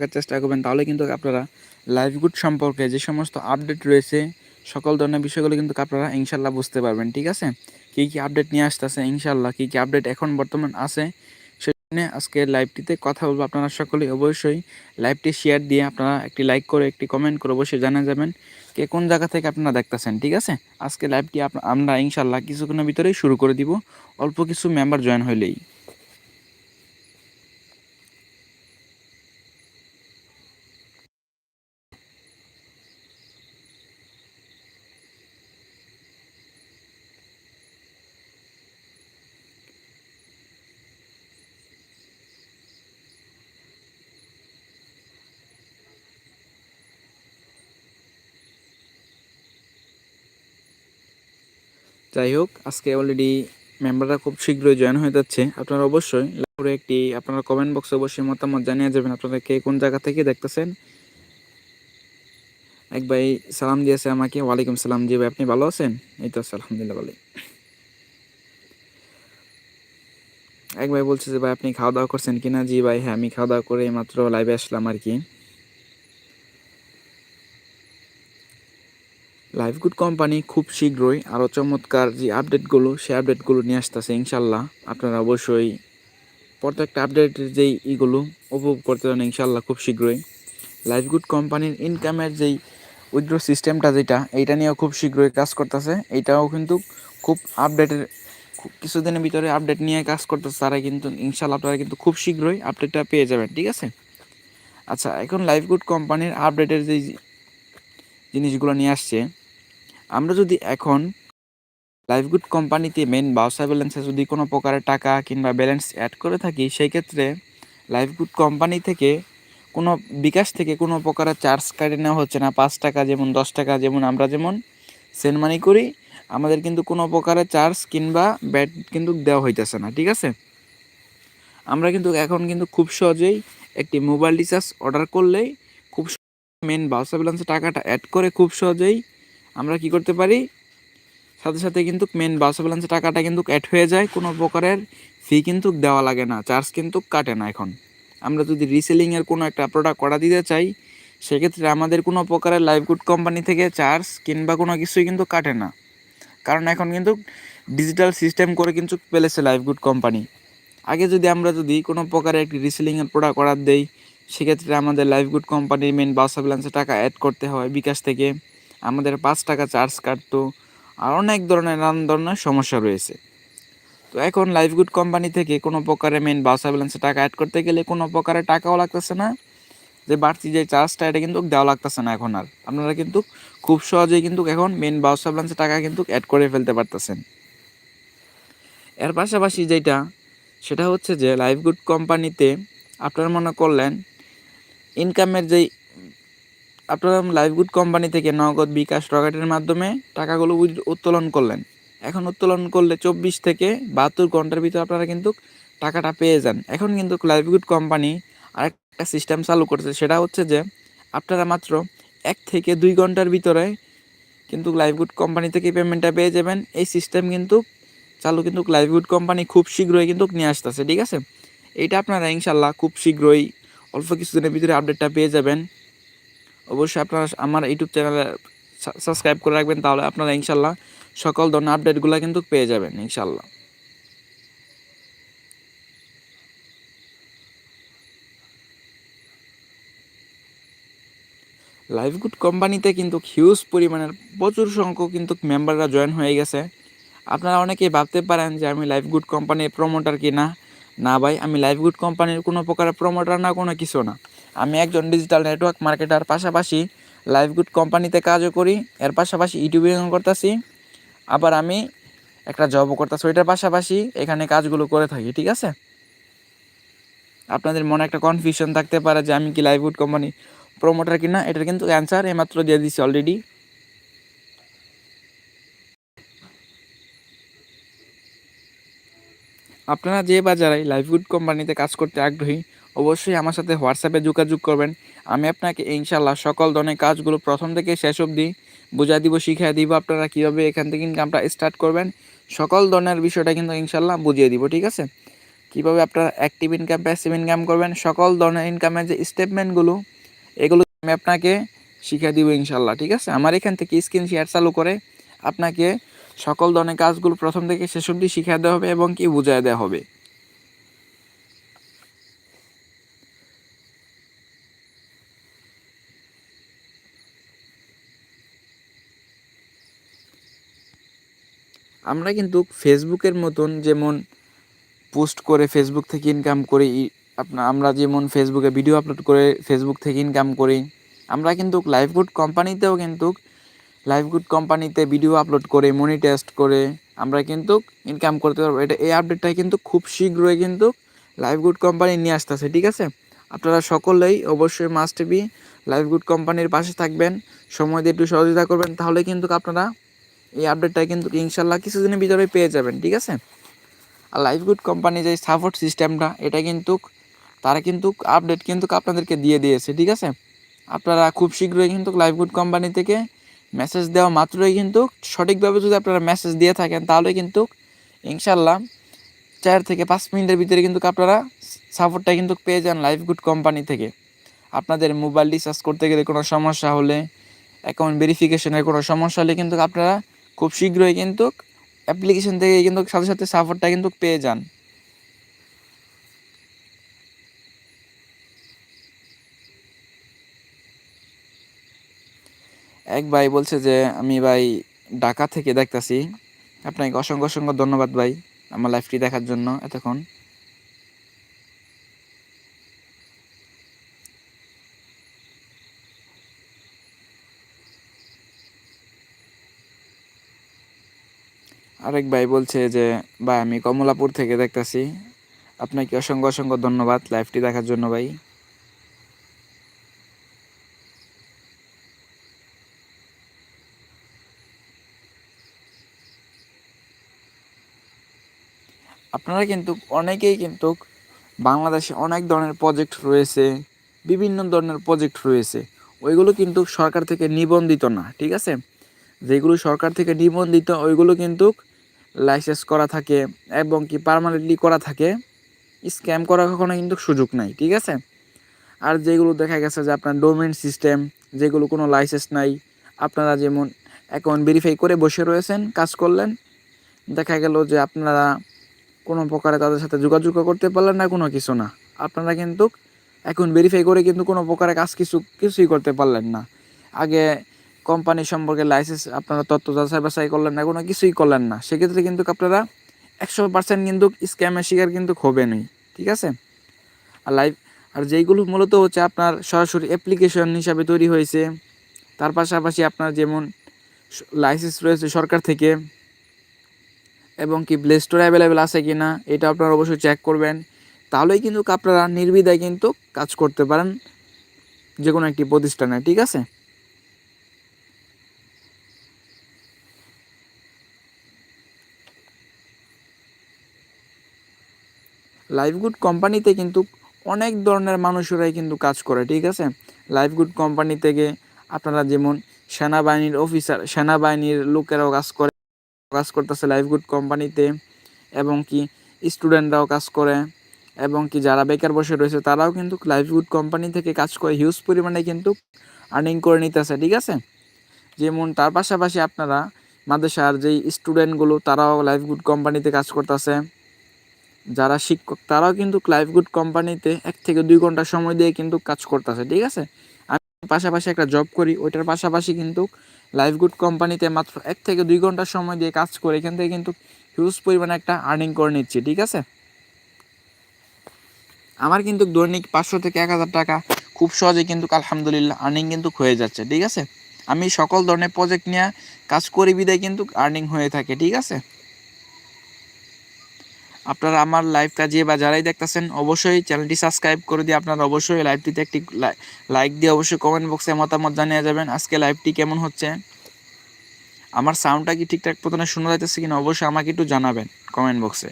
থাকার চেষ্টা করবেন, তাহলে কিন্তু আপনারা লাইভগুড সম্পর্কে যে সমস্ত আপডেট রয়েছে, সকল ধরনের বিষয়গুলো কিন্তু আপনারা ইনশাল্লাহ বুঝতে পারবেন, ঠিক আছে? কী কী আপডেট নিয়ে আসতেছে, ইনশাল্লাহ কী কী আপডেট এখন বর্তমান আছে সেখানে আজকে লাইভটিতে কথা বলব আপনারা সকলে অবশ্যই লাইভটি শেয়ার দিয়ে আপনারা একটি লাইক করে, একটি কমেন্ট করে অবশ্যই জানা যাবেন কে কোন জায়গা থেকে আপনারা দেখতেছেন, ঠিক আছে? আজকে লাইভটি আমরা ইনশাল্লাহ কিছুক্ষণের ভিতরেই শুরু করে দিব, অল্প কিছু মেম্বার জয়েন হইলেই। যাই হোক, আজকে অলরেডি মেম্বাররা খুব শীঘ্রই জয়েন হয়ে যাচ্ছে। আপনারা অবশ্যই লাইভে একটি, আপনারা কমেন্ট বক্সে অবশ্যই মতামত জানিয়ে যাবেন আপনারা কে কোন জায়গা থেকে দেখতেছেন। এক ভাই সালাম দিয়েছে আমাকে, ওয়ালাইকুম সালাম জি ভাই, আপনি ভালো আছেন? এই তো আলহামদুলিল্লাহ ভালো এক ভাই বলছে যে, ভাই, আপনি খাওয়া দাওয়া করছেন কিনা? জি ভাই হ্যাঁ আমি খাওয়া দাওয়া করে মাত্র লাইভে আসলাম আর কি। লাইভগুড কোম্পানি খুব শীঘ্রই আরও চমৎকার যে আপডেটগুলো সেই আপডেটগুলো নিয়ে আসতেছে ইনশাল্লাহ। আপনারা অবশ্যই প্রত্যেকটা আপডেটের যেই ইগুলো উপভোগ করতে পারেন ইনশাল্লাহ খুব শীঘ্রই। লাইভগুড কোম্পানির ইনকামের যেই উইথড্র সিস্টেমটা যেটা, এইটা নিয়েও খুব শীঘ্রই কাজ করতেছে। এইটাও কিন্তু খুব আপডেটের কিছুদিনের ভিতরে আপডেট নিয়ে কাজ করতেছে। তারা কিন্তু ইনশাল্লাহ আপনারা কিন্তু খুব শীঘ্রই আপডেটটা পেয়ে যাবেন, ঠিক আছে? আচ্ছা এখন লাইভগুড কোম্পানির আপডেটের যেই জিনিসগুলো নিয়ে আসছে আমরা যদি এখন লাইফগুড কোম্পানিতে মেন বাউসা ব্যালেন্সে যদি কোনো প্রকারের টাকা কিংবা ব্যালেন্স অ্যাড করে থাকি সেই ক্ষেত্রে লাইফগুড কোম্পানি থেকে কোনো বিকাশ থেকে কোনো প্রকারের চার্জ কাটে নেওয়া হচ্ছে না। পাঁচ টাকা যেমন, দশ টাকা যেমন, আমরা যেমন সেন্ড মানি করি, আমাদের কিন্তু কোনো প্রকারের চার্জ কিংবা ব্যাট কিন্তু দেওয়া হইতেছে না, ঠিক আছে? আমরা কিন্তু এখন কিন্তু খুব সহজেই একটি মোবাইল রিচার্জ অর্ডার করলেই খুব মেন বাউসা ব্যালেন্সে টাকাটা অ্যাড করে খুব সহজেই আমরা কি করতে পারি? সাথে সাথে কিন্তু মেন বাস ব্যালেন্সে টাকাটা কিন্তু অ্যাড হয়ে যায়। কোনো প্রকারের ফি কিন্তু দেওয়া লাগে না। চার্জ কিন্তু কাটে না এখন। আমরা যদি রিসেলিংয়ের কোনো একটা প্রোডাক্ট করা দিতে চাই, সেক্ষেত্রে আমাদের কোনো প্রকারের লাইভগুড কোম্পানি থেকে চার্জ কিংবা কোনো কিছুই কিন্তু কাটে না। কারণ এখন কিন্তু ডিজিটাল সিস্টেম করে কিন্তু পেলেছে লাইভগুড কোম্পানি আগে যদি আমরা যদি কোনো প্রকারের একটি রিসেলিংয়ের প্রোডাক্ট অর্ডার দেই, সেক্ষেত্রে আমাদের লাইভগুড কোম্পানির মেন বাস ব্যালেন্সে টাকা অ্যাড করতে হয় বিকাশ থেকে। আমাদের পাঁচ টাকা চার্জ কাটতো, আর অনেক ধরনের নানান ধরনের সমস্যা রয়েছে। তো এখন লাইফগুড কোম্পানি থেকে কোনো প্রকারে মেন বাস ব্যালেন্সে টাকা অ্যাড করতে গেলে কোনো প্রকারে টাকাও লাগতেছে না। যে বাড়তি যে চার্জটা এটা কিন্তু দেওয়া লাগতেছে না এখন আর। আপনারা কিন্তু খুব সহজেই কিন্তু এখন মেন বাস ব্যালেন্সে টাকা কিন্তু অ্যাড করে ফেলতে পারতেছেন। এর পাশাপাশি যেটা, সেটা হচ্ছে যে লাইফগুড কোম্পানিতে আপনারা মনে করলেন ইনকামের যেই আপনারা লাইফগুড কোম্পানি থেকে নগদ বিকাশ রকেটের মাধ্যমে টাকাগুলো উত্তোলন করলেন। এখন উত্তোলন করলে চব্বিশ থেকে বাহাত্তর ঘণ্টার ভিতরে আপনারা কিন্তু টাকাটা পেয়ে যান। এখন কিন্তু লাইফগুড কোম্পানি আরেকটা সিস্টেম চালু করছে। সেটা হচ্ছে যে, আপনারা মাত্র এক থেকে দুই ঘণ্টার ভিতরে কিন্তু লাইফগুড কোম্পানি থেকে পেমেন্টটা পেয়ে যাবেন। এই সিস্টেম কিন্তু চালু কিন্তু লাইফগুড কোম্পানি খুব শীঘ্রই কিন্তু নিয়ে আসতেছে। ঠিক আছে? এইটা আপনারা ইনশাল্লাহ খুব শীঘ্রই অল্প কিছুদিনের ভিতরে আপডেটটা পেয়ে যাবেন। অবশ্যই আপনারা আমার ইউটিউব চ্যানেলে সাবস্ক্রাইব করে রাখবেন, তাহলে আপনারা ইনশাল্লাহ সকল ধরনের আপডেটগুলো কিন্তু পেয়ে যাবেন, ইনশাল্লাহ। লাইফগুড কোম্পানিতে কিন্তু হিউজ পরিমাণের প্রচুর সংখ্যক কিন্তু মেম্বাররা জয়েন হয়ে গেছে। আপনারা অনেকেই ভাবতে পারেন যে আমি লাইফগুড কোম্পানির প্রমোটার কি না না ভাই, আমি লাইফগুড কোম্পানির কোনো প্রকারের প্রমোটার না, কোনো কিছু না। আমি একজন ডিজিটাল নেটওয়ার্ক মার্কেটার পাশাপাশি লাইফগুড কোম্পানিতে কাজও করি। এর পাশাপাশি ইউটিউবিং করতেছি। আবার আমি একটা জবও করতেছি। ওইটার পাশাপাশি এখানে কাজগুলো করে থাকি, ঠিক আছে? আপনাদের মনে একটা কনফিউশন থাকতে পারে যে আমি কি লাইফগুড কোম্পানি প্রমোটার কিনা? এটার কিন্তু অ্যান্সার এমাত্র দিয়ে দিচ্ছি অলরেডি আপনারা যে বাজারে লাইফগুড কোম্পানিতে কাজ করতে আগ্রহী, অবশ্যই আমার সাথে হোয়াটসঅ্যাপে যোগাযোগ করবেন। আমি আপনাকে ইনশাল্লাহ সকল ধরনের কাজগুলো প্রথম থেকে শেষ অবধি বুঝাই দিব শিখিয়ে দিব, আপনারা কীভাবে এখান থেকে ইনকামটা স্টার্ট করবেন, সকল ধরনের বিষয়টা কিন্তু ইনশাল্লাহ বুঝিয়ে দিব, ঠিক আছে? কীভাবে আপনারা অ্যাক্টিভ ইনকাম প্যাসিভ ইনকাম করবেন, সকল ধরনের ইনকামের যে স্টেটমেন্টগুলো এগুলো আমি আপনাকে শিখিয়ে দিব ইনশাল্লাহ ঠিক আছে? আমার এখান থেকে স্ক্রিন শেয়ার চালু করে আপনাকে সকল ধরনের কাজগুলো প্রথম থেকে শেষ অবধি শিখিয়ে দেওয়া হবে এবং কি বুঝিয়ে দেওয়া হবে। আমরা কিন্তু ফেসবুকের মতন যেমন পোস্ট করে ফেসবুক থেকে ইনকাম করি আপনার আমরা যেমন ফেসবুকে ভিডিও আপলোড করে ফেসবুক থেকে ইনকাম করি, আমরা কিন্তু লাইভগুড কোম্পানিতেও কিন্তু লাইভগুড কোম্পানিতে ভিডিও আপলোড করে মনি টেস্ট করে, আমরা কিন্তু ইনকাম করতে পারব। এটা, এই আপডেটটা কিন্তু খুব শীঘ্রই কিন্তু লাইভগুড কোম্পানি নিয়ে আসতেছে, ঠিক আছে? আপনারা সকলেই অবশ্যই মাস্ট বি লাইভগুড কোম্পানির পাশে থাকবেন, সময় দিয়ে একটু সহযোগিতা করবেন, তাহলে কিন্তু আপনারা এই আপডেটটা কিন্তু ইনশাল্লাহ কিছুদিনের ভিতরে পেয়ে যাবেন, ঠিক আছে? আর লাইফগুড কোম্পানি যে সাপোর্ট সিস্টেমটা এটা কিন্তু, তারা কিন্তু আপডেট কিন্তু আপনাদেরকে দিয়ে দিয়েছে, ঠিক আছে? আপনারা খুব শীঘ্রই কিন্তু লাইফগুড কোম্পানি থেকে মেসেজ দেওয়া মাত্রই কিন্তু সঠিকভাবে যদি আপনারা মেসেজ দিয়ে থাকেন, তাহলে কিন্তু ইনশাল্লাহ চার থেকে পাঁচ মিনিটের ভিতরে কিন্তু আপনারা সাপোর্টটা কিন্তু পেয়ে যান লাইফগুড কোম্পানি থেকে। আপনাদের মোবাইল রিচার্জ করতে গেলে কোনো সমস্যা হলে অ্যাকাউন্ট ভেরিফিকেশনের কোনো সমস্যা হলে কিন্তু আপনারা খুব শীঘ্রই কিন্তু অ্যাপ্লিকেশন থেকে কিন্তু সাথে সাথে সাপোর্টটা কিন্তু পেয়ে যান। এক ভাই বলছে যে, আমি ভাই ঢাকা থেকে দেখতাছি। আপনাকে অসংখ্য অসংখ্য ধন্যবাদ ভাই আমার লাইফটি দেখার জন্য এতক্ষণ। আরেক ভাই বলছে যে, ভাই, আমি কমলাপুর থেকে দেখতেছি। আপনাকে অসংখ্য অসংখ্য ধন্যবাদ লাইভটি দেখার জন্য ভাই। আপনারা কিন্তু অনেকেই কিন্তু বাংলাদেশে অনেক ধরনের প্রজেক্ট রয়েছে, বিভিন্ন ধরনের প্রজেক্ট রয়েছে। ওইগুলো কিন্তু সরকার থেকে নিবন্ধিত না, ঠিক আছে? যেগুলো সরকার থেকে নিবন্ধিত, ওইগুলো কিন্তু লাইসেন্স করা থাকে এবং কি পারমানেন্টলি করা থাকে। স্ক্যাম করার কখনো কিন্তু সুযোগ নাই, ঠিক আছে? আর যেগুলো দেখা গেছে যে আপনার ডোমেন সিস্টেম যেগুলো কোনো লাইসেন্স নাই, আপনারা যেমন অ্যাকাউন্ট ভেরিফাই করে বসে রয়েছেন, কাজ করলেন, দেখা গেল যে আপনারা কোনো প্রকারে তাদের সাথে যোগাযোগ করতে পারলেন না, কোনো কিছু না। আপনারা কিন্তু এখন ভেরিফাই করে কিন্তু কোনো প্রকারে কাজ কিছু, কিছুই করতে পারলেন না। আগে কোম্পানি সম্পর্কে লাইসেন্স আপনারা তথ্য যাচাই বাছাই করলেন না, কোনো কিছুই করলেন না। সেক্ষেত্রে কিন্তু আপনারা একশো পার্সেন্ট কিন্তু স্ক্যামের শিকার কিন্তু হবেনই, ঠিক আছে? আর লাইভ আর যেইগুলো মূলত হচ্ছে আপনার সরাসরি অ্যাপ্লিকেশন হিসাবে তৈরি হয়েছে, তার পাশাপাশি আপনার যেমন লাইসেন্স রয়েছে সরকার থেকে এবং কি প্লে স্টোরে অ্যাভেলেবেল আছে কি না এটা আপনারা অবশ্যই চেক করবেন। তাহলেই কিন্তু আপনারা নির্বিধায় কিন্তু কাজ করতে পারেন যে কোনো একটি প্রতিষ্ঠানে, ঠিক আছে? লাইফগুড কোম্পানিতে কিন্তু অনেক ধরনের মানুষেরাই কিন্তু কাজ করে, ঠিক আছে? লাইফগুড কোম্পানি থেকে আপনারা যেমন সেনাবাহিনীর অফিসার সেনাবাহিনীর লোকেরাও কাজ করে। কাজ করতেছে লাইফগুড কোম্পানিতে এবং কি স্টুডেন্টরাও কাজ করে এবং কি যারা বেকার বসে রয়েছে তারাও কিন্তু লাইফগুড কোম্পানি থেকে কাজ করে হিউজ পরিমাণে কিন্তু আর্নিং করে নিতেছে, ঠিক আছে? যেমন তার পাশাপাশি আপনারা মাদ্রাসার যেই স্টুডেন্টগুলো তারাও লাইফগুড কোম্পানিতে কাজ করতেছে। যারা শিক্ষক তারাও কিন্তু লাইফগুড কোম্পানিতে এক থেকে দুই ঘণ্টা সময় দিয়ে কিন্তু কাজ করতেছে, ঠিক আছে? আমি পাশাপাশি একটা জব করি, ওইটার পাশাপাশি কিন্তু লাইফগুড কোম্পানিতে মাত্র এক থেকে দুই ঘণ্টা সময় দিয়ে কাজ করে এখান থেকে কিন্তু হিউজ পরিমাণে একটা আর্নিং করে নিচ্ছে, ঠিক আছে? আমার কিন্তু দৈনিক পাঁচশো থেকে এক হাজার টাকা খুব সহজে কিন্তু আলহামদুলিল্লাহ আর্নিং কিন্তু হয়ে যাচ্ছে, ঠিক আছে? আমি সকল ধরনের প্রজেক্ট নিয়ে কাজ করি বিদায় কিন্তু আর্নিং হয়ে থাকে, ঠিক আছে? আপনারা আমার লাইভ কাজে বা যারাই দেখতেছেন, অবশ্যই চ্যানেলটি সাবস্ক্রাইব করে দিয়ে আপনারা অবশ্যই লাইভটিতে একটি লাইক দিয়ে অবশ্যই কমেন্ট বক্সে মতামত জানিয়ে যাবেন আজকে লাইভটি কেমন হচ্ছে। আমার সাউন্ডটা কি ঠিকঠাক প্রথমে শোনা যাইতেছে কিনা অবশ্যই আমাকে একটু জানাবেন কমেন্ট বক্সে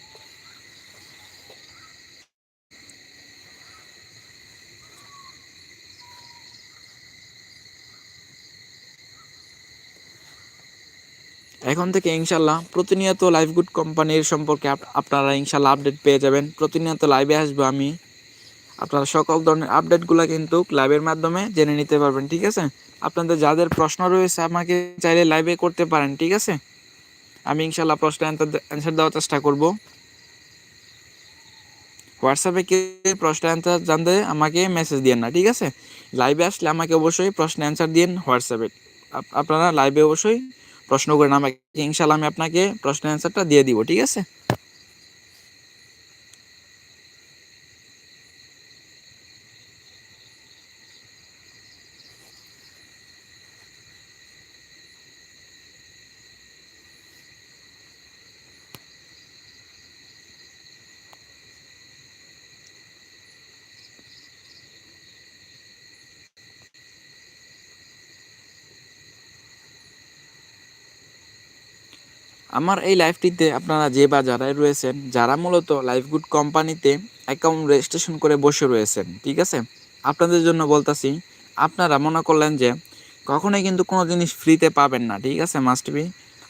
এখন থেকে ইনশাল্লাহ প্রতিনিয়ত লাইভ গুড কোম্পানির সম্পর্কে আপনারা ইনশাল্লাহ আপডেট পেয়ে যাবেন। প্রতিনিয়ত লাইভে আসব আমি। আপনারা সকল ধরনের আপডেটগুলো কিন্তু লাইভের মাধ্যমে জেনে নিতে পারবেন, ঠিক আছে? আপনাদের যাদের প্রশ্ন রয়েছে আমাকে চাইলে লাইভে করতে পারেন, ঠিক আছে? আমি ইনশাল্লাহ প্রশ্ন অ্যান্সার দেওয়ার চেষ্টা করব। হোয়াটসঅ্যাপে কে প্রশ্ন অ্যান্সার জানতে আমাকে মেসেজ দিয়েন না, ঠিক আছে? লাইভে আসলে আমাকে অবশ্যই প্রশ্ন অ্যান্সার দিন হোয়াটসঅ্যাপে আপ- আপনারা লাইভে অবশ্যই প্রশ্ন করেন আমাকে ইনশাল্লাহ আমি আপনাকে প্রশ্ন অ্যান্সারটা দিয়ে দিব ঠিক আছে? আমার এই লাইভটিতে আপনারা যে বা যারাই রয়েছেন, যারা মূলত লাইফ গুড কোম্পানিতে অ্যাকাউন্ট রেজিস্ট্রেশন করে বসে রয়েছেন, ঠিক আছে? আপনাদের জন্য বলতাছি, আপনারা মনে করলেন যে কখনোই কিন্তু কোনো জিনিস ফ্রিতে পাবেন না, ঠিক আছে মাস্ট বি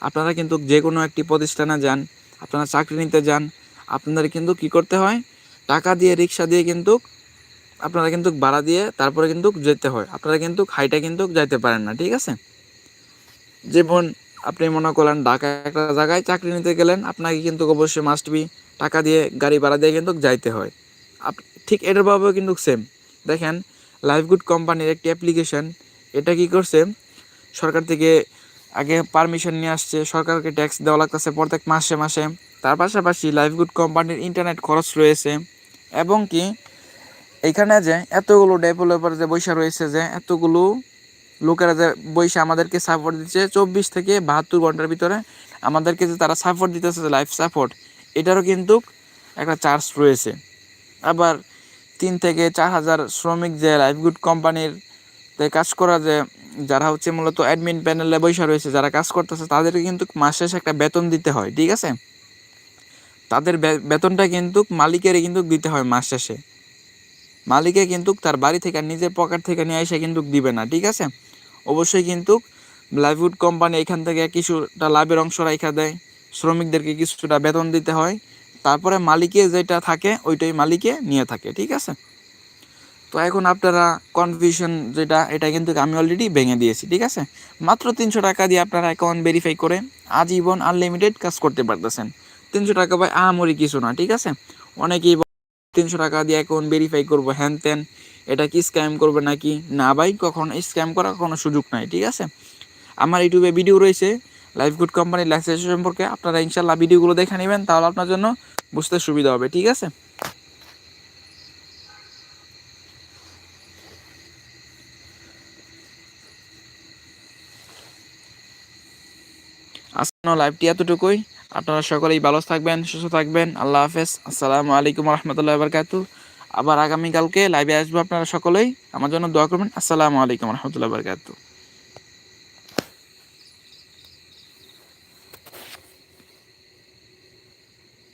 আপনারা কিন্তু যে কোনো একটি প্রতিষ্ঠানে যান, আপনারা চাকরি নিতে যান, আপনাদের কিন্তু কি করতে হয়? টাকা দিয়ে, রিক্সা দিয়ে কিন্তু আপনারা কিন্তু ভাড়া দিয়ে তারপরে কিন্তু যেতে হয়। আপনারা কিন্তু হাইটা কিন্তু যাইতে পারেন না, ঠিক আছে? যেমন আপনি মনে করলেন ঢাকা একটা জায়গায় চাকরি নিতে গেলেন, আপনাকে কিন্তু অবশ্যই মাস্ট বি টাকা দিয়ে গাড়ি ভাড়া দিয়ে কিন্তু যাইতে হয়। আপ, ঠিক এটার ভাবেও কিন্তু সেম দেখেন লাইফগুড কোম্পানির একটি অ্যাপ্লিকেশন এটা কি করছে? সরকার থেকে আগে পারমিশন নিয়ে আসছে, সরকারকে ট্যাক্স দেওয়া লাগতেছে প্রত্যেক মাসে মাসে। তার পাশাপাশি লাইফগুড কোম্পানির ইন্টারনেট খরচ রয়েছে। এবং কি, এখানে যে এতগুলো ডেভেলপার যে বৈশা রয়েছে, যে এতগুলো লোকেরা যে বৈশা আমাদেরকে সাপোর্ট দিচ্ছে, চব্বিশ থেকে বাহাত্তর ঘণ্টার ভিতরে আমাদেরকে যে তারা সাপোর্ট দিতেছে যে লাইফ সাপোর্ট এটারও কিন্তু একটা চার্জ রয়েছে। আবার তিন থেকে চার হাজার শ্রমিক যে লাইফগুড কোম্পানির কাজ করা যে, যারা হচ্ছে মূলত অ্যাডমিন প্যানেলে বৈশা রয়েছে, যারা কাজ করতেছে, তাদেরকে কিন্তু মাস শেষে একটা বেতন দিতে হয়, ঠিক আছে? তাদের বেতনটা কিন্তু মালিকেরই কিন্তু দিতে হয় মাস শেষে। মালিকে কিন্তু তার বাড়ি থেকে নিজের পকেট থেকে নিয়ে এসে কিন্তু দিবে না, ঠিক আছে? অবশ্যই কিন্তু লাইভউড কোম্পানি এখান থেকে কিছুটা লাভের অংশ রাখা দেয়। শ্রমিকদেরকে কিছুটা বেতন দিতে হয়। তারপরে মালিকে যেটা থাকে, ওইটাই মালিকে নিয়ে থাকে, ঠিক আছে? তো এখন আপনারা কনফিউশন যেটা, এটা কিন্তু আমি অলরেডি ভেঙে দিয়েছি, ঠিক আছে? মাত্র তিনশো টাকা দিয়ে আপনারা অ্যাকাউন্ট ভেরিফাই করে আজীবন আনলিমিটেড কাজ করতে পারতেছেন। তিনশো টাকা ভাই আহামরি কিছু না, ঠিক আছে? অনেকেই তিনশো টাকা দিয়ে এখন ভেরিফাই করব, হ্যান ত্যান। এটা কি স্ক্যাম করবে নাকি? না ভাই, কখনো স্ক্যাম করার কোনো সুযোগ নাই, ঠিক আছে? আমার ইউটিউবে ভিডিও রয়েছে লাইফ গুড কোম্পানির লাইসেন্স সম্পর্কে। আপনারা ইনশাল্লাহ ভিডিওগুলো দেখে নেবেন, তাহলে আপনার জন্য বুঝতে সুবিধা হবে, ঠিক আছে? আজকে লাইভটি এতটুকুই। আপনারা সকলেই ভালো থাকবেন, সুস্থ থাকবেন। আল্লাহ হাফেজ। আসসালামু আলাইকুম রহমতুল্লাহ বরকাতু আবার আগামীকালকে লাইভে আসব আপনারা সকলেই। আমার জন্য দোয়া করবেন। আসসালামু আলাইকুম রহমতুল্লাহ বরকাতু